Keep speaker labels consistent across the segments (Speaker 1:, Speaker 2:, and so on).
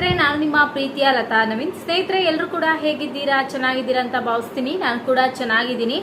Speaker 1: ಸ್ನೇಹಿತರೆ, ನಾನು ನಿಮ್ಮ ಪ್ರೀತಿಯ ಲತಾ ನವೀನ್. ಸ್ನೇಹಿತರೆ, ಎಲ್ಲರೂ ಕೂಡ ಹೇಗಿದ್ದೀರಾ? ಚೆನ್ನಾಗಿದ್ದೀರಾ ಅಂತ ಭಾವಿಸ್ತೀನಿ. ನಾನು ಕೂಡ ಚೆನ್ನಾಗಿದ್ದೀನಿ.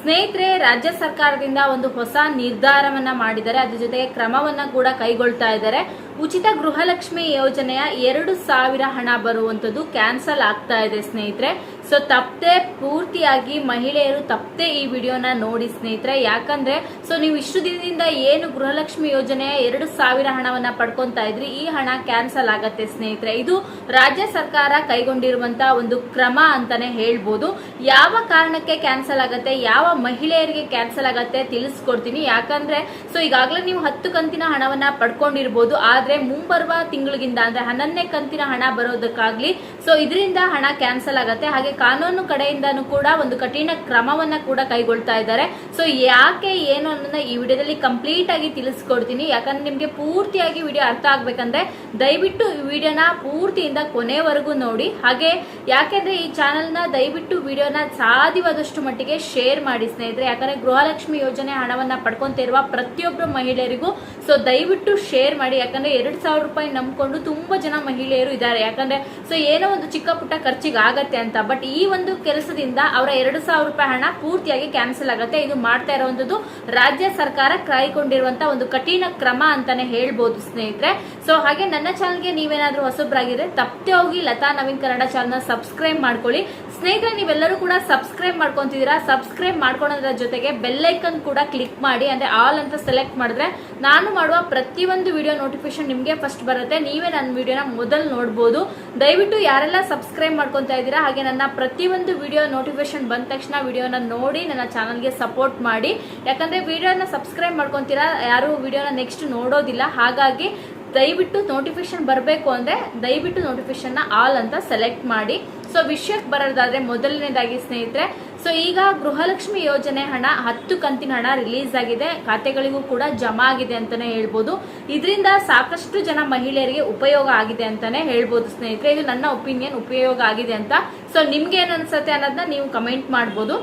Speaker 1: ಸ್ನೇಹಿತರೆ, ರಾಜ್ಯ ಸರ್ಕಾರದಿಂದ ಒಂದು ಹೊಸ ನಿರ್ಧಾರವನ್ನ ಮಾಡಿದ್ದಾರೆ. ಅದ್ರ ಜೊತೆಗೆ ಕ್ರಮವನ್ನ ಕೂಡ ಕೈಗೊಳ್ತಾ ಇದ್ದಾರೆ. ಉಚಿತ ಗೃಹಲಕ್ಷ್ಮಿ ಯೋಜನೆಯ ಎರಡು ಸಾವಿರ ಹಣ ಬರುವಂತದ್ದು ಕ್ಯಾನ್ಸಲ್ ಆಗ್ತಾ ಇದೆ ಸ್ನೇಹಿತರೆ. ಸೊ ತಪ್ಪದೆ ಪೂರ್ತಿಯಾಗಿ ಮಹಿಳೆಯರು ತಪ್ಪದೆ ಈ ವಿಡಿಯೋನ ನೋಡಿ ಸ್ನೇಹಿತರೆ. ಯಾಕಂದ್ರೆ ಸೊ ನೀವು ಇಷ್ಟು ದಿನದಿಂದ ಏನು ಗೃಹಲಕ್ಷ್ಮಿ ಯೋಜನೆ ಎರಡು ಸಾವಿರ ಹಣವನ್ನ ಪಡ್ಕೊತಾ ಇದ್ರಿ, ಈ ಹಣ ಕ್ಯಾನ್ಸಲ್ ಆಗತ್ತೆ ಸ್ನೇಹಿತರೆ. ಇದು ರಾಜ್ಯ ಸರ್ಕಾರ ಕೈಗೊಂಡಿರುವಂತಹ ಒಂದು ಕ್ರಮ ಅಂತಾನೆ ಹೇಳ್ಬೋದು. ಯಾವ ಕಾರಣಕ್ಕೆ ಕ್ಯಾನ್ಸಲ್ ಆಗತ್ತೆ, ಯಾವ ಮಹಿಳೆಯರಿಗೆ ಕ್ಯಾನ್ಸಲ್ ಆಗತ್ತೆ ತಿಳಿಸ್ಕೊಡ್ತೀನಿ. ಯಾಕಂದ್ರೆ ಸೊ ಈಗಾಗಲೇ ನೀವು ಹತ್ತು ಕಂತಿನ ಹಣವನ್ನ ಪಡ್ಕೊಂಡಿರ್ಬೋದು, ಆದ್ರೆ ಮುಂಬರುವ ತಿಂಗಳಿಗಿಂದ ಅಂದ್ರೆ ಹನ್ನೊಂದನೇ ಕಂತಿನ ಹಣ ಬರೋದಕ್ಕಾಗ್ಲಿ ಸೊ ಇದರಿಂದ ಹಣ ಕ್ಯಾನ್ಸಲ್ ಆಗತ್ತೆ. ಹಾಗೆ ಕಾನೂನು ಕಡೆಯಿಂದನೂ ಕೂಡ ಒಂದು ಕಠಿಣ ಕ್ರಮವನ್ನ ಕೂಡ ಕೈಗೊಳ್ತಾ ಇದ್ದಾರೆ. ಸೊ ಯಾಕೆ ಏನು ಅನ್ನೋದನ್ನ ಈ ವಿಡಿಯೋದಲ್ಲಿ ಕಂಪ್ಲೀಟ್ ಆಗಿ ತಿಳಿಸ್ಕೊಡ್ತೀನಿ. ಯಾಕಂದ್ರೆ ನಿಮ್ಗೆ ಪೂರ್ತಿಯಾಗಿ ವಿಡಿಯೋ ಅರ್ಥ ಆಗ್ಬೇಕಂದ್ರೆ ದಯವಿಟ್ಟು ಈ ವಿಡಿಯೋನ ಪೂರ್ತಿಯಿಂದ ಕೊನೆವರೆಗೂ ನೋಡಿ. ಹಾಗೆ ಯಾಕೆಂದ್ರೆ ಈ ಚಾನೆಲ್ನ ದಯವಿಟ್ಟು ವಿಡಿಯೋನ ಸಾಧ್ಯವಾದಷ್ಟು ಮಟ್ಟಿಗೆ ಶೇರ್ ಮಾಡಿ ಸ್ನೇಹಿತರೆ. ಯಾಕಂದ್ರೆ ಗೃಹಲಕ್ಷ್ಮಿ ಯೋಜನೆ ಹಣವನ್ನ ಪಡ್ಕೊಂತಿರುವ ಪ್ರತಿಯೊಬ್ಬರು ಮಹಿಳೆಯರಿಗೂ ಸೊ ದಯವಿಟ್ಟು ಶೇರ್ ಮಾಡಿ. ಯಾಕಂದ್ರೆ ಎರಡ್ ಸಾವಿರ ರೂಪಾಯಿ ನಂಬ್ಕೊಂಡು ತುಂಬಾ ಜನ ಮಹಿಳೆಯರು ಇದ್ದಾರೆ. ಯಾಕಂದ್ರೆ ಸೊ ಏನೋ ಒಂದು ಚಿಕ್ಕ ಪುಟ್ಟ ಖರ್ಚಿಗೆ ಆಗತ್ತೆ ಅಂತ. ಬಟ್ ಈ ಒಂದು ಕೆಲಸದಿಂದ ಅವರ ಎರಡು ಸಾವಿರ ರೂಪಾಯಿ ಹಣ ಪೂರ್ತಿಯಾಗಿ ಕ್ಯಾನ್ಸಲ್ ಆಗುತ್ತೆ. ಇದು ಮಾಡ್ತಾ ಇರುವಂತದ್ದು ರಾಜ್ಯ ಸರ್ಕಾರ ಕೈಗೊಂಡಿರುವಂತ ಒಂದು ಕಠಿಣ ಕ್ರಮ ಅಂತಾನೆ ಹೇಳ್ಬೋದು ಸ್ನೇಹಿತರೆ. ಸೊ ಹಾಗೆ ನನ್ನ ಚಾನಲ್ಗೆ ನೀವೇನಾದ್ರೂ ಹೊಸಬ್ರಾಗಿದ್ರೆ ತಪ್ಪದೆ ಹೋಗಿ ಲತಾ ನವೀನ್ ಕನ್ನಡ ಚಾನಲ್ ಸಬ್ಸ್ಕ್ರೈಬ್ ಮಾಡ್ಕೊಳ್ಳಿ. ಸ್ನೇಹಿತರೆ, ನೀವೆಲ್ಲರೂ ಕೂಡ ಸಬ್ಸ್ಕ್ರೈಬ್ ಮಾಡ್ಕೊಂತಿದ್ದೀರಾ? ಸಬ್ಸ್ಕ್ರೈಬ್ ಮಾಡ್ಕೊಳೋದ್ರ ಜೊತೆಗೆ ಬೆಲ್ಲೈಕನ್ ಕೂಡ ಕ್ಲಿಕ್ ಮಾಡಿ, ಅಂದ್ರೆ ಆಲ್ ಅಂತ ಸೆಲೆಕ್ಟ್ ಮಾಡಿದ್ರೆ ನಾನು ಮಾಡುವ ಪ್ರತಿಯೊಂದು ವಿಡಿಯೋ ನೋಟಿಫಿಕೇಶನ್ ನಿಮಗೆ ಫಸ್ಟ್ ಬರುತ್ತೆ. ನೀವೇ ನನ್ನ ವಿಡಿಯೋನ ಮೊದಲು ನೋಡ್ಬೋದು. ದಯವಿಟ್ಟು ಯಾರೆಲ್ಲ ಸಬ್ಸ್ಕ್ರೈಬ್ ಮಾಡ್ಕೊತಾ ಇದ್ದೀರಾ, ಹಾಗೆ ನನ್ನ ಪ್ರತಿಯೊಂದು ವಿಡಿಯೋ ನೋಟಿಫಿಕೇಶನ್ ಬಂದ ತಕ್ಷಣ ವಿಡಿಯೋನ ನೋಡಿ, ನನ್ನ ಚಾನಲ್ಗೆ ಸಪೋರ್ಟ್ ಮಾಡಿ. ಯಾಕಂದ್ರೆ ವಿಡಿಯೋನ ಸಬ್ಸ್ಕ್ರೈಬ್ ಮಾಡ್ಕೊತೀರಾ, ಯಾರು ವಿಡಿಯೋನ ನೆಕ್ಸ್ಟ್ ನೋಡೋದಿಲ್ಲ. ಹಾಗಾಗಿ ದಯವಿಟ್ಟು ನೋಟಿಫಿಕೇಶನ್ ಬರಬೇಕು ಅಂದರೆ ದಯವಿಟ್ಟು ನೋಟಿಫಿಕೇಶನ್ನ ಆಲ್ ಅಂತ ಸೆಲೆಕ್ಟ್ ಮಾಡಿ. ಸೊ ವಿಷಯಕ್ಕೆ ಬರೋದಾದ್ರೆ ಮೊದಲನೇದಾಗಿ ಸ್ನೇಹಿತರೆ, ಸೊ ಈಗ ಗೃಹಲಕ್ಷ್ಮಿ ಯೋಜನೆ ಹಣ, ಹತ್ತು ಕಂತಿನ ಹಣ ರಿಲೀಸ್ ಆಗಿದೆ, ಖಾತೆಗಳಿಗೂ ಕೂಡ ಜಮಾ ಆಗಿದೆ ಅಂತಾನೆ ಹೇಳ್ಬೋದು. ಇದರಿಂದ ಸಾಕಷ್ಟು ಜನ ಮಹಿಳೆಯರಿಗೆ ಉಪಯೋಗ ಆಗಿದೆ ಅಂತಾನೆ ಹೇಳ್ಬೋದು ಸ್ನೇಹಿತರೆ. ಇದು ನನ್ನ ಒಪಿನಿಯನ್ ಉಪಯೋಗ ಆಗಿದೆ ಅಂತ. ಸೊ ನಿಮ್ಗೆ ಏನ್ ಅನ್ಸುತ್ತೆ ಅನ್ನೋದನ್ನ ನೀವು ಕಮೆಂಟ್ ಮಾಡ್ಬೋದು.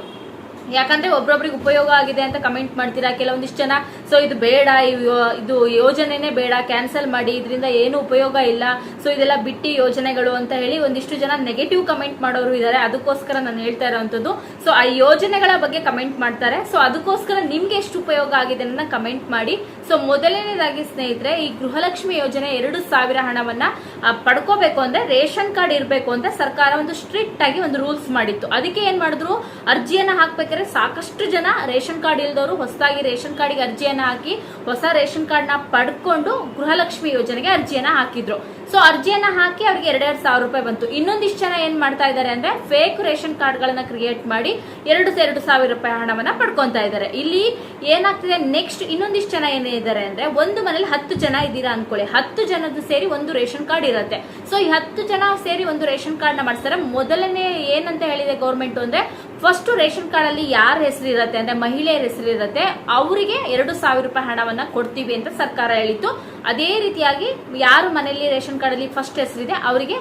Speaker 1: ಯಾಕಂದ್ರೆ ಒಬ್ರೊಬ್ರಿಗೆ ಉಪಯೋಗ ಆಗಿದೆ ಅಂತ ಕಮೆಂಟ್ ಮಾಡ್ತೀರಾ? ಕೆಲವೊಂದಿಷ್ಟು ಜನ ಸೊ ಇದು ಬೇಡ ಇದು ಯೋಜನೆನೇ ಬೇಡ ಕ್ಯಾನ್ಸಲ್ ಮಾಡಿ, ಇದರಿಂದ ಏನು ಉಪಯೋಗ ಇಲ್ಲ. ಸೊ ಇದೆಲ್ಲ ಬಿಟ್ಟಿ ಯೋಜನೆಗಳು ಅಂತ ಹೇಳಿ ಒಂದಿಷ್ಟು ಜನ ನೆಗೆಟಿವ್ ಕಮೆಂಟ್ ಮಾಡೋರು ಇದ್ದಾರೆ ಅದಕ್ಕೋಸ್ಕರ ನಾನು ಹೇಳ್ತಾ ಇರೋವಂಥದ್ದು. ಸೊ ಆ ಯೋಜನೆಗಳ ಬಗ್ಗೆ ಕಮೆಂಟ್ ಮಾಡ್ತಾರೆ. ಸೊ ಅದಕ್ಕೋಸ್ಕರ ನಿಮ್ಗೆ ಎಷ್ಟು ಉಪಯೋಗ ಆಗಿದೆ ಅನ್ನ ಕಮೆಂಟ್ ಮಾಡಿ. ಸೊ ಮೊದಲನೇದಾಗಿ ಸ್ನೇಹಿತರೆ, ಈ ಗೃಹಲಕ್ಷ್ಮಿ ಯೋಜನೆ ಎರಡು ಸಾವಿರ ಹಣವನ್ನ ಪಡ್ಕೋಬೇಕು ಅಂದ್ರೆ ರೇಷನ್ ಕಾರ್ಡ್ ಇರಬೇಕು ಅಂತ ಸರ್ಕಾರ ಒಂದು ಸ್ಟ್ರಿಕ್ಟ್ ಆಗಿ ಒಂದು ರೂಲ್ಸ್ ಮಾಡಿತ್ತು. ಅದಕ್ಕೆ ಏನ್ ಮಾಡಿದ್ರು? ಅರ್ಜಿಯನ್ನ ಹಾಕ್ಬೇಕಾದ್ರೆ ಸಾಕಷ್ಟು ಜನ ರೇಷನ್ ಕಾರ್ಡ್ ಇಲ್ದವರು ಹೊಸದಾಗಿ ರೇಷನ್ ಕಾರ್ಡ್ಗೆ ಅರ್ಜಿಯನ್ನ ಹಾಕಿ ಹೊಸ ರೇಷನ್ ಕಾರ್ಡ್ನ ಪಡ್ಕೊಂಡು ಗೃಹಲಕ್ಷ್ಮಿ ಯೋಜನೆಗೆ ಅರ್ಜಿಯನ್ನ ಹಾಕಿದ್ರು. ಸೊ ಅರ್ಜಿಯನ್ನ ಹಾಕಿ ಅವ್ರಿಗೆ ಎರಡೆರಡು ಸಾವಿರ ರೂಪಾಯಿ ಬಂತು. ಇನ್ನೊಂದಿಷ್ಟು ಜನ ಏನ್ ಮಾಡ್ತಾ ಇದ್ದಾರೆ ಅಂದ್ರೆ ಫೇಕ್ ರೇಷನ್ ಕಾರ್ಡ್ಗಳನ್ನ ಕ್ರಿಯೇಟ್ ಮಾಡಿ ಎರಡು ಎರಡು ಸಾವಿರ ರೂಪಾಯಿ ಹಣವನ್ನ ಪಡ್ಕೊತಾ ಇದ್ದಾರೆ. ಇಲ್ಲಿ ಏನಾಗ್ತಿದೆ ನೆಕ್ಸ್ಟ್ ಇನ್ನೊಂದಿಷ್ಟು ಜನ ಏನಿದ್ದಾರೆ ಅಂದ್ರೆ, ಒಂದು ಮನೇಲಿ ಹತ್ತು ಜನ ಇದ್ದೀರಾ ಅನ್ಕೊಳ್ಳಿ. ಹತ್ತು ಜನದ್ದು ಸೇರಿ ಒಂದು ರೇಷನ್ ಕಾರ್ಡ್ ಇರುತ್ತೆ. ಸೊ ಈ ಹತ್ತು ಜನ ಸೇರಿ ಒಂದು ರೇಷನ್ ಕಾರ್ಡ್ನ ಮಾಡ್ತಾರೆ ಮೊದಲನೇ ಏನಂತ ಹೇಳಿದೆ ಗೌರ್ಮೆಂಟ್ ಅಂದ್ರೆ ಫಸ್ಟ್ ರೇಷನ್ ಕಾರ್ಡ್ ಅಲ್ಲಿ ಯಾರ ಹೆಸರು ಇರುತ್ತೆ ಅಂದ್ರೆ ಮಹಿಳೆಯರ ಹೆಸರು ಇರುತ್ತೆ ಅವರಿಗೆ ಎರಡು ಸಾವಿರ ರೂಪಾಯಿ ಹಣವನ್ನ ಕೊಡ್ತೀವಿ ಅಂತ ಸರ್ಕಾರ ಹೇಳಿತ್ತು. ಅದೇ ರೀತಿಯಾಗಿ ಯಾರು ಮನೆಯಲ್ಲಿ ರೇಷನ್ ಕಾರ್ಡ್ ಅಲ್ಲಿ ಫಸ್ಟ್ ಹೆಸರಿದೆ, ಅವರಿಗೆ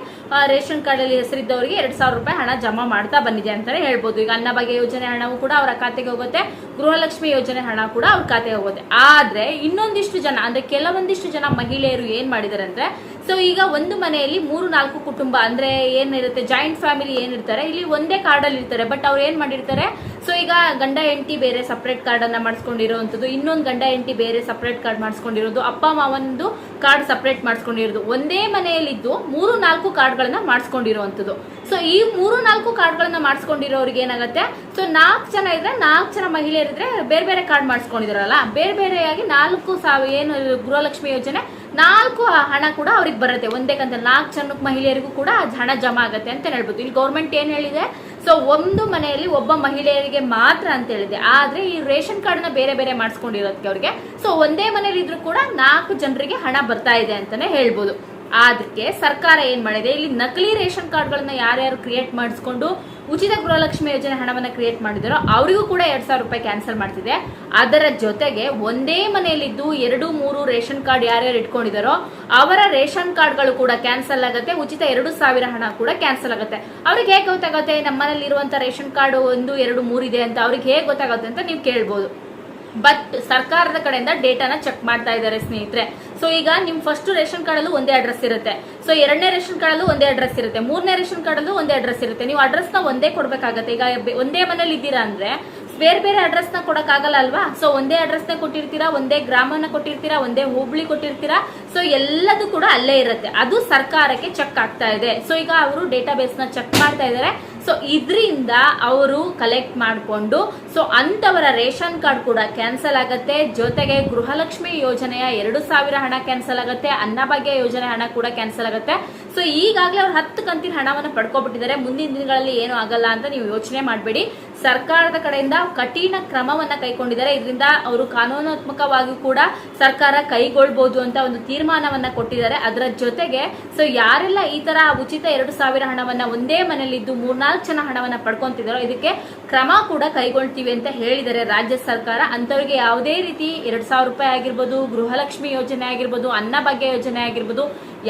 Speaker 1: ರೇಷನ್ ಕಾರ್ಡ್ ಅಲ್ಲಿ ಹೆಸರಿದ್ದವರಿಗೆ ಎರಡು ಸಾವಿರ ರೂಪಾಯಿ ಹಣ ಜಮಾ ಮಾಡ್ತಾ ಬಂದಿದೆ ಅಂತಾನೆ ಹೇಳ್ಬೋದು. ಈಗ ಅನ್ನಭಾಗ್ಯ ಯೋಜನೆ ಹಣವು ಕೂಡ ಅವರ ಖಾತೆಗೆ ಹೋಗುತ್ತೆ. ಗೃಹಲಕ್ಷ್ಮಿ ಯೋಜನೆ ಹಣ ಕೂಡ ಅವ್ರ ಖಾತೆಗೆ ಹೋಗುತ್ತೆ. ಆದ್ರೆ ಇನ್ನೊಂದಿಷ್ಟು ಜನ, ಅಂದ್ರೆ ಕೆಲವೊಂದಿಷ್ಟು ಜನ ಮಹಿಳೆಯರು ಏನ್ ಮಾಡಿದಾರೆ ಅಂದ್ರೆ ಸೊ ಈಗ ಒಂದು ಮನೆಯಲ್ಲಿ ಮೂರು, ನಾಲ್ಕು ಕುಟುಂಬ, ಅಂದ್ರೆ ಏನಿರುತ್ತೆ ಜಾಯಿಂಟ್ ಫ್ಯಾಮಿಲಿ ಏನಿರ್ತಾರೆ, ಇಲ್ಲಿ ಒಂದೇ ಕಾರ್ಡ್ ಅಲ್ಲಿ ಇರ್ತಾರೆ ಬಟ್ ಅವ್ರು ಏನ್ ಮಾಡಿರ್ತಾರೆ? ಸೊ ಈಗ ಗಂಡ, ಹೆಂಡತಿ ಬೇರೆ ಸಪ್ರೇಟ್ ಕಾರ್ಡ್ ಅನ್ನ ಮಾಡಿಸ್ಕೊಂಡಿರೋವಂಥದ್ದು, ಇನ್ನೊಂದು ಗಂಡ, ಹೆಂಡತಿ ಬೇರೆ ಸಪ್ರೇಟ್ ಕಾರ್ಡ್ ಮಾಡಿಸ್ಕೊಂಡಿರೋದು, ಅಪ್ಪ ಮಾವನದು ಕಾರ್ಡ್ ಸಪ್ರೇಟ್ ಮಾಡಿಸ್ಕೊಂಡಿರೋದು, ಒಂದೇ ಮನೆಯಲ್ಲಿದ್ದು ಮೂರು, ನಾಲ್ಕು ಕಾರ್ಡ್ಗಳನ್ನ ಮಾಡಿಸ್ಕೊಂಡಿರುವಂತದ್ದು ಸೊ ಈ ಮೂರು, ನಾಲ್ಕು ಕಾರ್ಡ್ಗಳನ್ನ ಮಾಡಿಸ್ಕೊಂಡಿರೋರಿಗೆ ಏನಾಗುತ್ತೆ? ಸೊ ನಾಲ್ಕು ಜನ ಇದ್ರೆ, ನಾಲ್ಕು ಜನ ಮಹಿಳೆಯರಿದ್ರೆ ಬೇರೆ ಬೇರೆ ಕಾರ್ಡ್ ಮಾಡಿಸ್ಕೊಂಡಿದಾರಲ್ಲ, ಬೇರೆ ಬೇರೆಯಾಗಿ ನಾಲ್ಕು ಸಾವಿರ ಏನು ಗೃಹಲಕ್ಷ್ಮಿ ಯೋಜನೆ ನಾಲ್ಕು ಹಣ ಕೂಡ ಅವ್ರಿಗೆ ಬರುತ್ತೆ. ಒಂದೇ ಕಂತ ನಾಲ್ಕು ಜನಕ್ಕೆ ಮಹಿಳೆಯರಿಗೂ ಕೂಡ ಹಣ ಜಮಾ ಆಗುತ್ತೆ ಅಂತ ಹೇಳ್ಬೋದು. ಇಲ್ಲಿ ಗೌರ್ಮೆಂಟ್ ಏನು ಹೇಳಿದೆ? ಸೊ ಒಂದು ಮನೆಯಲ್ಲಿ ಒಬ್ಬ ಮಹಿಳೆಯರಿಗೆ ಮಾತ್ರ ಅಂತ ಹೇಳಿದೆ. ಆದ್ರೆ ಈ ರೇಷನ್ ಕಾರ್ಡ್ನ ಬೇರೆ ಬೇರೆ ಮಾಡಿಸ್ಕೊಂಡಿರೋದಕ್ಕೆ ಅವ್ರಿಗೆ. ಸೊ ಒಂದೇ ಮನೇಲಿ ಇದ್ರೂ ಕೂಡ ನಾಲ್ಕು ಜನರಿಗೆ ಹಣ ಬರ್ತಾ ಇದೆ ಅಂತಾನೆ ಹೇಳ್ಬೋದು. ಅದಕ್ಕೆ ಸರ್ಕಾರ ಏನ್ ಮಾಡಿದೆ? ಇಲ್ಲಿ ನಕಲಿ ರೇಷನ್ ಕಾರ್ಡ್ಗಳನ್ನ ಯಾರ್ಯಾರು ಕ್ರಿಯೇಟ್ ಮಾಡಿಸ್ಕೊಂಡು ಉಚಿತ ಗೃಹಲಕ್ಷ್ಮಿ ಯೋಜನೆ ಹಣವನ್ನ ಕ್ರಿಯೇಟ್ ಮಾಡಿದಾರೋ ಅವರಿಗೂ ಕೂಡ ಎರಡ್ ಸಾವಿರ ರೂಪಾಯಿ ಕ್ಯಾನ್ಸಲ್ ಮಾಡ್ತಿದೆ. ಅದರ ಜೊತೆಗೆ ಒಂದೇ ಮನೆಯಲ್ಲಿದ್ದು ಎರಡು ಮೂರು ರೇಷನ್ ಕಾರ್ಡ್ ಯಾರ್ಯಾರು ಇಟ್ಕೊಂಡಿದಾರೋ ಅವರ ರೇಷನ್ ಕಾರ್ಡ್ಗಳು ಕೂಡ ಕ್ಯಾನ್ಸಲ್ ಆಗುತ್ತೆ. ಉಚಿತ ಎರಡು ಸಾವಿರ ಹಣ ಕೂಡ ಕ್ಯಾನ್ಸಲ್ ಆಗುತ್ತೆ. ಅವ್ರಿಗೆ ಹೇಗೆ ಗೊತ್ತಾಗುತ್ತೆ? ನಮ್ಮ ಮನೇಲಿ ಇರುವಂತ ರೇಷನ್ ಕಾರ್ಡ್ ಒಂದು, ಎರಡು, ಮೂರು ಇದೆ ಅಂತ ಅವ್ರಿಗೆ ಹೇಗೆ ಗೊತ್ತಾಗುತ್ತೆ ಅಂತ ನೀವು ಕೇಳ್ಬೋದು. ಬಟ್ ಸರ್ಕಾರದ ಕಡೆಯಿಂದ ಡೇಟಾನ ಚೆಕ್ ಮಾಡ್ತಾ ಇದ್ದಾರೆ ಸ್ನೇಹಿತರೆ. ಸೊ ಈಗ ನಿಮ್ ಫಸ್ಟ್ ರೇಷನ್ ಕಾರ್ಡಲ್ಲೂ ಒಂದೇ ಅಡ್ರೆಸ್ ಇರುತ್ತೆ. ಸೊ ಎರಡನೇ ರೇಷನ್ ಕಾರ್ಡಲ್ಲೂ ಒಂದೇ ಅಡ್ರೆಸ್ ಇರುತ್ತೆ. ಮೂರನೇ ರೇಷನ್ ಕಾರ್ಡಲ್ಲೂ ಒಂದೇ ಅಡ್ರೆಸ್ ಇರುತ್ತೆ. ನೀವು ಅಡ್ರೆಸ್ನ ಒಂದೇ ಕೊಡ್ಬೇಕಾಗತ್ತೆ. ಈಗ ಒಂದೇ ಮನೇಲಿ ಇದ್ದೀರಾ ಅಂದ್ರೆ, ಬೇರೆ ಬೇರೆ ಅಡ್ರೆಸ್ನ ಕೊಡಕ್ಕಾಗಲ್ಲ ಅಲ್ವಾ? ಸೊ ಒಂದೇ ಅಡ್ರೆಸ್ನ ಕೊಟ್ಟಿರ್ತೀರಾ, ಒಂದೇ ಗ್ರಾಮನ ಕೊಟ್ಟಿರ್ತೀರಾ, ಒಂದೇ ಹೋಬಳಿ ಕೊಟ್ಟಿರ್ತೀರಾ? ಸೊ ಎಲ್ಲದೂ ಕೂಡ ಅಲ್ಲೇ ಇರುತ್ತೆ. ಅದು ಸರ್ಕಾರಕ್ಕೆ ಚೆಕ್ ಆಗ್ತಾ ಇದೆ. ಸೊ ಈಗ ಅವರು ಡೇಟಾಬೇಸ್ನ ಚೆಕ್ ಮಾಡ್ತಾ ಇದ್ದಾರೆ ಸೊ ಇದರಿಂದ ಅವರು ಕಲೆಕ್ಟ್ ಮಾಡಿಕೊಂಡು ಸೊ ಅಂಥವರ ರೇಷನ್ ಕಾರ್ಡ್ ಕೂಡ ಕ್ಯಾನ್ಸಲ್ ಆಗುತ್ತೆ. ಜೊತೆಗೆ ಗೃಹಲಕ್ಷ್ಮಿ ಯೋಜನೆಯ ಎರಡು ಸಾವಿರ ಹಣ ಕ್ಯಾನ್ಸಲ್ ಆಗುತ್ತೆ. ಅನ್ನಭಾಗ್ಯ ಯೋಜನೆ ಹಣ ಕೂಡ ಕ್ಯಾನ್ಸಲ್ ಆಗುತ್ತೆ. ಸೊ ಈಗಾಗಲೇ ಅವ್ರು ಹತ್ತು ಕಂತಿನ ಹಣವನ್ನು ಪಡ್ಕೊಬಿಟ್ಟಿದ್ದಾರೆ. ಮುಂದಿನ ದಿನಗಳಲ್ಲಿ ಏನು ಆಗಲ್ಲ ಅಂತ ನೀವು ಯೋಚನೆ ಮಾಡಬೇಡಿ. ಸರ್ಕಾರದ ಕಡೆಯಿಂದ ಕಠಿಣ ಕ್ರಮವನ್ನ ಕೈಗೊಂಡಿದ್ದಾರೆ. ಇದರಿಂದ ಅವರು ಕಾನೂನಾತ್ಮಕವಾಗಿ ಕೂಡ ಸರ್ಕಾರ ಕೈಗೊಳ್ಬಹುದು ಅಂತ ಒಂದು ತೀರ್ಮಾನವನ್ನ ಕೊಟ್ಟಿದ್ದಾರೆ. ಅದರ ಜೊತೆಗೆ ಸೊ ಯಾರೆಲ್ಲ ಈ ತರ ಉಚಿತ ಎರಡು ಸಾವಿರ ಹಣವನ್ನ ಒಂದೇ ಮನೆಯಲ್ಲಿದ್ದು ಮೂರ್ನಾಲ್ಕು ಜನ ಹಣವನ್ನ ಪಡ್ಕೊಂತಿದಾರೋ ಇದಕ್ಕೆ ಕ್ರಮ ಕೂಡ ಕೈಗೊಳ್ತೀವಿ ಅಂತ ಹೇಳಿದ್ದಾರೆ ರಾಜ್ಯ ಸರ್ಕಾರ. ಅಂತವರಿಗೆ ಯಾವುದೇ ರೀತಿ ಎರಡ್ ಸಾವಿರ ರೂಪಾಯಿ ಆಗಿರ್ಬೋದು, ಗೃಹಲಕ್ಷ್ಮಿ ಯೋಜನೆ ಆಗಿರ್ಬೋದು ಅನ್ನಭಾಗ್ಯ ಯೋಜನೆ ಆಗಿರ್ಬೋದು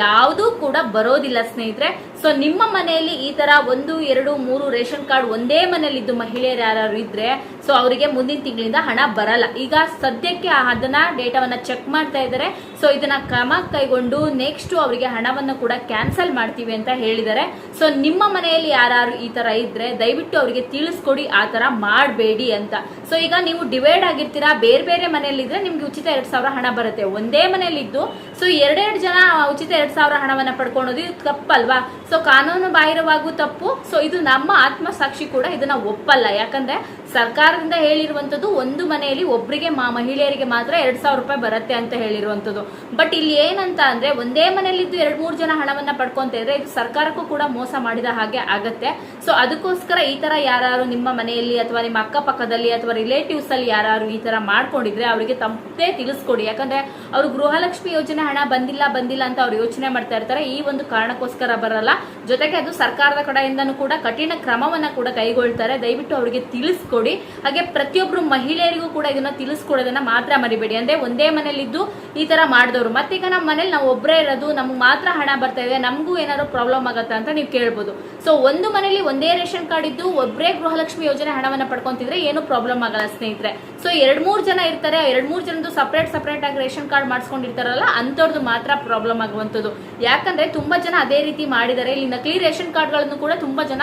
Speaker 1: ಯಾವುದೂ ಕೂಡ ಬರೋದಿಲ್ಲ ಸ್ನೇಹಿತರೆ. ಸೊ ನಿಮ್ಮ ಮನೆಯಲ್ಲಿ ಈ ತರ ಒಂದು, ಎರಡು, ಮೂರು ರೇಷನ್ ಕಾರ್ಡ್ ಒಂದೇ ಮನೆಯಲ್ಲಿ ಇದ್ದು ಮಹಿಳೆಯರು ಯಾರು ಇದ್ರೆ ಸೊ ಅವರಿಗೆ ಮುಂದಿನ ತಿಂಗಳಿಂದ ಹಣ ಬರಲ್ಲ. ಈಗ ಸದ್ಯಕ್ಕೆ ಅದನ್ನ ಡೇಟಾವನ್ನ ಚೆಕ್ ಮಾಡ್ತಾ ಇದ್ದಾರೆ. ಸೊ ಇದನ್ನ ಕ್ರಮ ಕೈಗೊಂಡು ನೆಕ್ಸ್ಟ್ ಅವರಿಗೆ ಹಣವನ್ನು ಕೂಡ ಕ್ಯಾನ್ಸಲ್ ಮಾಡ್ತೀವಿ ಅಂತ ಹೇಳಿದ್ದಾರೆ. ಸೊ ನಿಮ್ಮ ಮನೆಯಲ್ಲಿ ಯಾರು ಈ ತರ ಇದ್ರೆ ದಯವಿಟ್ಟು ಅವರಿಗೆ ತಿಳಿಸ್ಕೊಡಿ, ಆ ತರ ಮಾಡಬೇಡಿ ಅಂತ. ಸೊ ಈಗ ನೀವು ಡಿವೈಡ್ ಆಗಿರ್ತೀರಾ, ಬೇರೆ ಬೇರೆ ಮನೆಯಲ್ಲಿ ಇದ್ರೆ ನಿಮ್ಗೆ ಉಚಿತ ಎರಡ್ ಸಾವಿರ ಹಣ ಬರುತ್ತೆ. ಒಂದೇ ಮನೆಯಲ್ಲಿ ಇದ್ದು ಸೊ ಎರಡೆರಡು ಜನ ಉಚಿತ ಎರಡ್ ಸಾವಿರ ಹಣವನ್ನ ಪಡ್ಕೊಳೋದು ಇದು ತಪ್ಪಲ್ವಾ? ಸೊ ಕಾನೂನು ಬಾಹಿರವಾಗೂ ತಪ್ಪು. ಸೊ ಇದು ನಮ್ಮ ಆತ್ಮಸಾಕ್ಷಿ ಕೂಡ ಇದನ್ನ ಒಪ್ಪಲ್ಲ. ಯಾಕಂದ್ರೆ ಸರ್ಕಾರದಿಂದ ಹೇಳಿರುವಂತದ್ದು ಒಂದು ಮನೆಯಲ್ಲಿ ಒಬ್ಬರಿಗೆ ಮಾ, ಮಹಿಳೆಯರಿಗೆ ಮಾತ್ರ ಎರಡ್ ಸಾವಿರ ರೂಪಾಯಿ ಬರುತ್ತೆ ಅಂತ ಹೇಳಿರುವಂಥದ್ದು ಬಟ್ ಇಲ್ಲಿ ಏನಂತ ಅಂದ್ರೆ ಒಂದೇ ಮನೆಯಲ್ಲಿದ್ದು ಎರಡು ಮೂರು ಜನ ಹಣವನ್ನ ಪಡ್ಕೊಂತ ಇದ್ರೆ ಇದು ಸರ್ಕಾರಕ್ಕೂ ಕೂಡ ಮೋಸ ಮಾಡಿದ ಹಾಗೆ ಆಗತ್ತೆ. ಸೊ ಅದಕ್ಕೋಸ್ಕರ ಈ ತರ ಯಾರು ನಿಮ್ಮ ಮನೆಯಲ್ಲಿ ಅಥವಾ ನಿಮ್ಮ ಅಕ್ಕಪಕ್ಕದಲ್ಲಿ ಅಥವಾ ರಿಲೇಟಿವ್ಸ್ ಅಲ್ಲಿ ಯಾರು ಈ ತರ ಮಾಡ್ಕೊಂಡಿದ್ರೆ ಅವರಿಗೆ ತಪ್ಪೇ ತಿಳಿಸ್ಕೊಡಿ. ಯಾಕಂದ್ರೆ ಅವರು ಗೃಹಲಕ್ಷ್ಮಿ ಯೋಜನೆ ಹಣ ಬಂದಿಲ್ಲ ಬಂದಿಲ್ಲ ಅಂತ ಅವ್ರು ಯೋಚನೆ ಮಾಡ್ತಾ ಇರ್ತಾರೆ. ಈ ಒಂದು ಕಾರಣಕ್ಕೋಸ್ಕರ ಬರಲ್ಲ. ಜೊತೆಗೆ ಅದು ಸರ್ಕಾರದ ಕಡೆಯಿಂದನೂ ಕೂಡ ಕಠಿಣ ಕ್ರಮವನ್ನ ಕೂಡ ಕೈಗೊಳ್ತಾರೆ. ದಯವಿಟ್ಟು ಅವರಿಗೆ ತಿಳಿಸ್ಕೊಡಿ. ಹಾಗೆ ಪ್ರತಿಯೊಬ್ಬರು ಮಹಿಳೆಯರಿಗೂ ಕೂಡ ಇದನ್ನ ತಿಳಿಸ್ಕೊಡೋದನ್ನ ಮಾತ್ರ ಮರಿಬೇಡಿ. ಅಂದ್ರೆ ಒಂದೇ ಮನೇಲಿದ್ದು ಈ ತರ ಮಾಡಿದವರು. ಮತ್ತೀಗ ನಮ್ಮ ಮನೇಲಿ ನಾವು ಒಬ್ಬರೇ ಇರೋದು, ನಮ್ಗೆ ಮಾತ್ರ ಹಣ ಬರ್ತಾ ಇದೆ, ನಮಗೂ ಏನಾದ್ರು ಪ್ರಾಬ್ಲಮ್ ಆಗುತ್ತಾ ಅಂತ ನೀವು ಕೇಳ್ಬೋದು. ಸೊ ಒಂದು ಮನೇಲಿ ಒಂದೇ ರೇಷನ್ ಕಾರ್ಡ್ ಇದ್ದು ಒಬ್ಬರೇ ಗೃಹಲಕ್ಷ್ಮಿ ಯೋಜನೆ ಹಣವನ್ನ ಪಡ್ಕೊಂತಿದ್ರೆ ಏನು ಪ್ರಾಬ್ಲಮ್ ಆಗಲ್ಲ ಸ್ನೇಹಿತರೆ. ಸೊ ಎರಡ್ ಮೂರು ಜನ ಇರ್ತಾರೆ ಎರಡ್ ಮೂರ್ ಜನದ್ದು ಸಪರೇಟ್ ಸಪರೇಟ್ ಆಗಿ ರೇಷನ್ ಕಾರ್ಡ್ ಮಾಡಿಸ್ಕೊಂಡಿರ್ತಾರಲ್ಲ ಅಂಥವ್ರದ್ದು ಮಾತ್ರ ಪ್ರಾಬ್ಲಮ್ ಆಗುವಂಥದ್ದು. ಯಾಕಂದ್ರೆ ತುಂಬಾ ಜನ ಅದೇ ರೀತಿ ಮಾಡಿದ್ದಾರೆ. ಇಲ್ಲಿ ನಕಲಿ ರೇಷನ್ ಕಾರ್ಡ್ಗಳನ್ನು ಕೂಡ ತುಂಬಾ ಜನ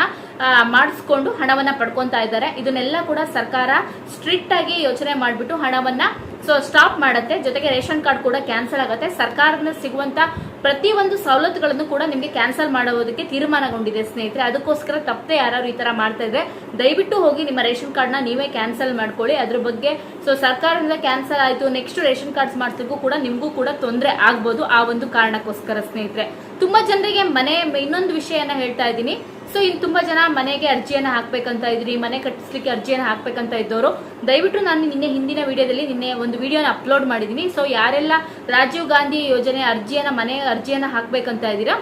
Speaker 1: ಮಾಡಿಸ್ಕೊಂಡು ಹಣವನ್ನ ಪಡ್ಕೊಂತಾ ಇದ್ದಾರೆ. ಇದನ್ನೆಲ್ಲ ಕೂಡ ಸರ್ಕಾರ ಸ್ಟ್ರಿಕ್ಟ್ ಆಗಿ ಯೋಚನೆ ಮಾಡಿಬಿಟ್ಟು ಹಣವನ್ನ ಸೊ ಸ್ಟಾಪ್ ಮಾಡುತ್ತೆ. ಜೊತೆಗೆ ರೇಷನ್ ಕಾರ್ಡ್ ಕೂಡ ಕ್ಯಾನ್ಸಲ್ ಆಗುತ್ತೆ. ಸರ್ಕಾರದಿಂದ ಸಿಗುವಂತ ಪ್ರತಿ ಒಂದು ಸವಲತ್ತುಗಳನ್ನು ಕೂಡ ನಿಮಗೆ ಕ್ಯಾನ್ಸಲ್ ಮಾಡೋದಕ್ಕೆ ತೀರ್ಮಾನಗೊಂಡಿದೆ ಸ್ನೇಹಿತರೆ. ಅದಕ್ಕೋಸ್ಕರ ತಪ್ಪದೆ ಯಾರು ಈ ತರ ಮಾಡ್ತಾ ಇದ್ರೆ ದಯವಿಟ್ಟು ಹೋಗಿ ನಿಮ್ಮ ರೇಷನ್ ಕಾರ್ಡ್ನ ನೀವೇ ಕ್ಯಾನ್ಸಲ್ ಮಾಡ್ಕೊಳ್ಳಿ. ಅದ್ರ ಬಗ್ಗೆ ಸೊ ಸರ್ಕಾರದಿಂದ ಕ್ಯಾನ್ಸಲ್ ಆಯ್ತು ನೆಕ್ಸ್ಟ್ ರೇಷನ್ ಕಾರ್ಡ್ಸ್ ಮಾಡ್ಸಕ್ಕೂ ಕೂಡ ನಿಮಗೂ ಕೂಡ ತೊಂದರೆ ಆಗ್ಬೋದು ಆ ಒಂದು ಕಾರಣಕ್ಕೋಸ್ಕರ ಸ್ನೇಹಿತರೆ. ತುಂಬಾ ಜನರಿಗೆ ಮನೆ, ಇನ್ನೊಂದು ವಿಷಯನ ಹೇಳ್ತಾ ಇದ್ದೀನಿ. ಸೊ ಇನ್ನು ತುಂಬಾ ಜನ ಮನೆಗೆ ಅರ್ಜಿಯನ್ನ ಹಾಕ್ಬೇಕಂತ ಇದ್ರಿ, ಮನೆ ಕಟ್ಟಿಸ್ಲಿಕ್ಕೆ ಅರ್ಜಿಯನ್ನ ಹಾಕ್ಬೇಕಂತ ಇದ್ದವರು, ದಯವಿಟ್ಟು ನಾನು ನಿನ್ನೆ ಹಿಂದಿನ ವಿಡಿಯೋದಲ್ಲಿ ನಿನ್ನೆ ಒಂದು ವಿಡಿಯೋನ ಅಪ್ಲೋಡ್ ಮಾಡಿದ್ದೀನಿ ಸೊ ಯಾರೆಲ್ಲ ರಾಜೀವ್ ಗಾಂಧಿ ಯೋಜನೆ ಅರ್ಜಿಯನ್ನ, ಮನೆ ಅರ್ಜಿಯನ್ನ ಹಾಕ್ಬೇಕಂತ ಇದ್ದೀರಾ,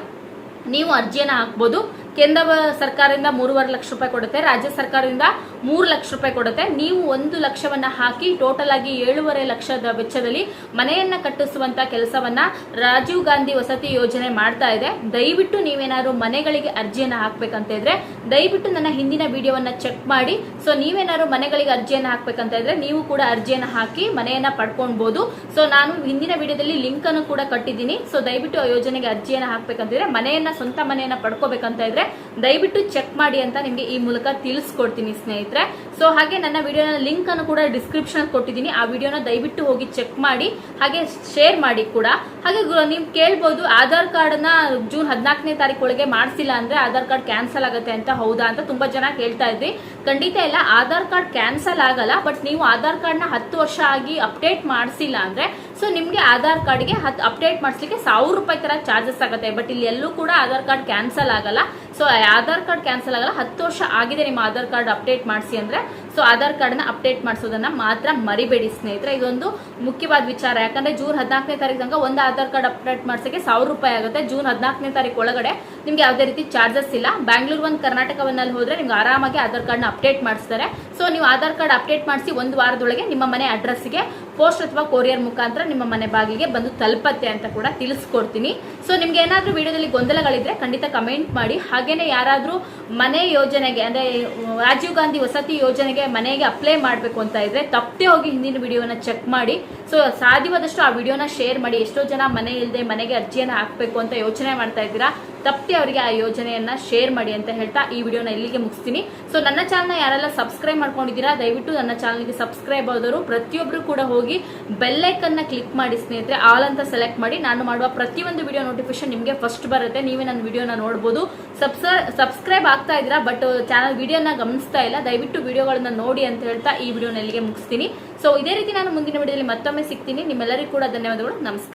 Speaker 1: ನೀವು ಅರ್ಜಿಯನ್ನ ಹಾಕ್ಬೋದು. ಕೇಂದ್ರ ಸರ್ಕಾರದಿಂದ ಮೂರುವರೆ ಲಕ್ಷ ರೂಪಾಯಿ ಕೊಡುತ್ತೆ, ರಾಜ್ಯ ಸರ್ಕಾರದಿಂದ ಮೂರು ಲಕ್ಷ ರೂಪಾಯಿ ಕೊಡುತ್ತೆ. ನೀವು ಒಂದು ಲಕ್ಷವನ್ನ ಹಾಕಿ ಟೋಟಲ್ ಆಗಿ ಏಳುವರೆ ಲಕ್ಷದ ವೆಚ್ಚದಲ್ಲಿ ಮನೆಯನ್ನ ಕಟ್ಟಿಸುವಂತ ಕೆಲಸವನ್ನ ರಾಜೀವ್ ಗಾಂಧಿ ವಸತಿ ಯೋಜನೆ ಮಾಡ್ತಾ ಇದೆ. ದಯವಿಟ್ಟು ನೀವೇನಾದ್ರು ಮನೆಗಳಿಗೆ ಅರ್ಜಿಯನ್ನ ಹಾಕ್ಬೇಕಂತ ಇದ್ರೆ, ದಯವಿಟ್ಟು ನನ್ನ ಹಿಂದಿನ ವಿಡಿಯೋವನ್ನ ಚೆಕ್ ಮಾಡಿ. ಸೊ ನೀವೇನಾದ್ರು ಮನೆಗಳಿಗೆ ಅರ್ಜಿಯನ್ನ ಹಾಕ್ಬೇಕಂತ ಇದ್ರೆ, ನೀವು ಕೂಡ ಅರ್ಜಿಯನ್ನ ಹಾಕಿ ಮನೆಯನ್ನ ಪಡ್ಕೊಳ್ಬಹುದು ಸೊ ನಾನು ಹಿಂದಿನ ವಿಡಿಯೋದಲ್ಲಿ ಲಿಂಕ್ ಅನ್ನು ಕೂಡ ಕಟ್ಟಿದ್ದೀನಿ. ಸೊ ದಯವಿಟ್ಟು ಆ ಯೋಜನೆಗೆ ಅರ್ಜಿಯನ್ನ ಹಾಕ್ಬೇಕಂತಿದ್ರೆ ಮನೆಯನ್ನ, ಸ್ವಂತ ಮನೆಯನ್ನ ಪಡ್ಕೋಬೇಕಂತ ಇದ್ರೆ ದಯವಿಟ್ಟು ಚೆಕ್ ಮಾಡಿ ಅಂತ ನಿಮಗೆ ಈ ಮೂಲಕ ತಿಳಿಸ್ಕೊಡ್ತೀನಿ ಸ್ನೇಹಿತರೆ. ಸೊ ಹಾಗೆ ನನ್ನ ವಿಡಿಯೋನ ಲಿಂಕ್ ಅನ್ನು ಕೂಡ ಡಿಸ್ಕ್ರಿಪ್ಷನ್ ಕೊಟ್ಟಿದ್ದೀನಿ. ಆ ವಿಡಿಯೋನ ದಯವಿಟ್ಟು ಹೋಗಿ ಚೆಕ್ ಮಾಡಿ, ಹಾಗೆ ಶೇರ್ ಮಾಡಿ ಕೂಡ. ಹಾಗೆ ನೀವು ಕೇಳ್ಬೋದು, ಆಧಾರ್ ಕಾರ್ಡ್ನ ಜೂನ್ ಹದಿನಾಲ್ಕನೇ ತಾರೀಕು ಒಳಗೆ ಮಾಡಿಸಿಲ್ಲ ಅಂದ್ರೆ ಆಧಾರ್ ಕಾರ್ಡ್ ಕ್ಯಾನ್ಸಲ್ ಆಗುತ್ತೆ ಅಂತ ಹೌದಾ ಅಂತ ತುಂಬಾ ಜನ ಕೇಳ್ತಾ ಇದ್ರಿ. ಖಂಡಿತ ಇಲ್ಲ, ಆಧಾರ್ ಕಾರ್ಡ್ ಕ್ಯಾನ್ಸಲ್ ಆಗಲ್ಲ ಬಟ್ ನೀವು ಆಧಾರ್ ಕಾರ್ಡ್ನ ಹತ್ತು ವರ್ಷ ಆಗಿ ಅಪ್ಡೇಟ್ ಮಾಡಿಸಿಲ್ಲ ಅಂದ್ರೆ ಸೊ ನಿಮಗೆ ಆಧಾರ್ ಕಾರ್ಡ್ಗೆ ಹತ್ತು ಅಪ್ಡೇಟ್ ಮಾಡಿಸ್ಲಿಕ್ಕೆ ಸಾವಿರ ರೂಪಾಯಿ ತರ ಚಾರ್ಜಸ್ ಆಗುತ್ತೆ. ಬಟ್ ಇಲ್ಲಿ ಎಲ್ಲೂ ಕೂಡ ಆಧಾರ್ ಕಾರ್ಡ್ ಕ್ಯಾನ್ಸಲ್ ಆಗಲ್ಲ. ಸೊ ಆಧಾರ್ ಕಾರ್ಡ್ ಕ್ಯಾನ್ಸಲ್ ಆಗಲ್ಲ. ಹತ್ತು ವರ್ಷ ಆಗಿದೆ ನಿಮ್ಮ ಆಧಾರ್ ಕಾರ್ಡ್ ಅಪ್ಡೇಟ್ ಮಾಡಿಸಿ ಅಂದ್ರೆ ಸೊ ಆಧಾರ್ ಕಾರ್ಡ್ನ ಅಪ್ಡೇಟ್ ಮಾಡಿಸೋದನ್ನ ಮಾತ್ರ ಮರಿಬೇಡಿ ಸ್ನೇಹಿತರೆ. ಇದೊಂದು ಮುಖ್ಯವಾದ ವಿಚಾರ. ಯಾಕಂದ್ರೆ ಜೂನ್ ಹದಿನಾಲ್ಕನೇ ತಾರೀಕು ತನಕ ಒಂದು ಆಧಾರ್ ಕಾರ್ಡ್ ಅಪ್ಡೇಟ್ ಮಾಡಿಸಕ್ಕೆ ಸಾವಿರ ರೂಪಾಯಿ ಆಗುತ್ತೆ. ಜೂನ್ ಹದಿನಾಲ್ಕನೇ ತಾರೀಕು ಒಳಗಡೆ ನಿಮ್ಗೆ ಯಾವುದೇ ರೀತಿ ಚಾರ್ಜಸ್ ಇಲ್ಲ. ಬ್ಯಾಂಗ್ಳೂರ್ ಒಂದು ಕರ್ನಾಟಕವನ್ನಲ್ಲಿ ಹೋದ್ರೆ ನಿಮ್ಗೆ ಆರಾಮಾಗಿ ಆಧಾರ್ ಕಾರ್ಡ್ನ ಅಪ್ಡೇಟ್ ಮಾಡಿಸ್ತಾರೆ. ಸೊ ನೀವು ಆಧಾರ್ ಕಾರ್ಡ್ ಅಪ್ಡೇಟ್ ಮಾಡಿಸಿ ಒಂದು ವಾರದೊಳಗೆ ನಿಮ್ಮ ಮನೆ ಅಡ್ರೆಸ್ಗೆ ಪೋಸ್ಟ್ ಅಥವಾ ಕೊರಿಯರ್ ಮುಖಾಂತರ ನಿಮ್ಮ ಮನೆ ಬಾಗಿಲಿಗೆ ಬಂದು ತಲುಪತ್ತೆ ಅಂತ ಕೂಡ ತಿಳಿಸ್ಕೊಡ್ತೀನಿ. ಸೊ ನಿಮ್ಗೆ ಏನಾದರೂ ವಿಡಿಯೋದಲ್ಲಿ ಗೊಂದಲಗಳಿದ್ರೆ ಖಂಡಿತ ಕಮೆಂಟ್ ಮಾಡಿ. ಹಾಗೇನೆ ಯಾರಾದರೂ ಮನೆ ಯೋಜನೆಗೆ, ಅಂದರೆ ರಾಜೀವ್ ಗಾಂಧಿ ವಸತಿ ಯೋಜನೆಗೆ ಮನೆಗೆ ಅಪ್ಲೈ ಮಾಡಬೇಕು ಅಂತ ಇದ್ರೆ ತಪ್ಪದೆ ಹೋಗಿ ಹಿಂದಿನ ವಿಡಿಯೋನ ಚೆಕ್ ಮಾಡಿ. ಸೊ ಸಾಧ್ಯವಾದಷ್ಟು ಆ ವಿಡಿಯೋನ ಶೇರ್ ಮಾಡಿ. ಎಷ್ಟೋ ಜನ ಮನೆ ಇಲ್ಲದೆ ಮನೆಗೆ ಅರ್ಜಿಯನ್ನು ಹಾಕಬೇಕು ಅಂತ ಯೋಚನೆ ಮಾಡ್ತಾ ಇದ್ದೀರಾ? ತಪ್ಪದೆ ಅವರಿಗೆ ಆ ಯೋಜನೆಯನ್ನ ಶೇರ್ ಮಾಡಿ ಅಂತ ಹೇಳ್ತಾ ಈ ವಿಡಿಯೋನ ಇಲ್ಲಿಗೆ ಮುಗಿಸ್ತೀನಿ. ಸೊ ನನ್ನ ಚಾನಲ್ನ ಯಾರೆಲ್ಲ ಸಬ್ಸ್ಕ್ರೈಬ್ ಮಾಡ್ಕೊಂಡಿದ್ದೀರಾ, ದಯವಿಟ್ಟು ನನ್ನ ಚಾನಲ್ಗೆ ಸಬ್ಸ್ಕ್ರೈಬ್ ಆದವರು ಪ್ರತಿಯೊಬ್ಬರು ಕೂಡ ಹೋಗಿ ಬೆಲ್ಲೈಕನ್ನ ಕ್ಲಿಕ್ ಮಾಡಿ ಸ್ನೇಹಿತರೆ ಆಲ್ ಅಂತ ಸೆಲೆಕ್ಟ್ ಮಾಡಿ ನಾನು ಮಾಡುವ ಪ್ರತಿಯೊಂದು ವಿಡಿಯೋ ನೋಟಿಫಿಕೇಶನ್ ನಿಮಗೆ ಫಸ್ಟ್ ಬರುತ್ತೆ. ನೀವೇ ನನ್ನ ವಿಡಿಯೋನ ನೋಡ್ಬೋದು. ಸಬ್ಸ್ಕ್ರೈಬ್ ಆಗ್ತಾ ಇದ್ದೀರಾ ಬಟ್ ಚಾನಲ್ ವಿಡಿಯೋನ ಗಮನಿಸ್ತಾ ಇಲ್ಲ, ದಯವಿಟ್ಟು ವಿಡಿಯೋಗಳನ್ನ ನೋಡಿ ಅಂತ ಹೇಳ್ತಾ ಈ ವಿಡಿಯೋನ ಇಲ್ಲಿಗೆ ಮುಗಿಸ್ತೀನಿ. ಸೊ ಇದೇ ರೀತಿ ನಾನು ಮುಂದಿನ ವಿಡಿಯೋದಲ್ಲಿ ಮತ್ತೊಮ್ಮೆ ಸಿಗ್ತೀನಿ. ನಿಮ್ಮೆಲ್ಲರಿಗೂ ಕೂಡ ಧನ್ಯವಾದಗಳು. ನಮಸ್ಕಾರ.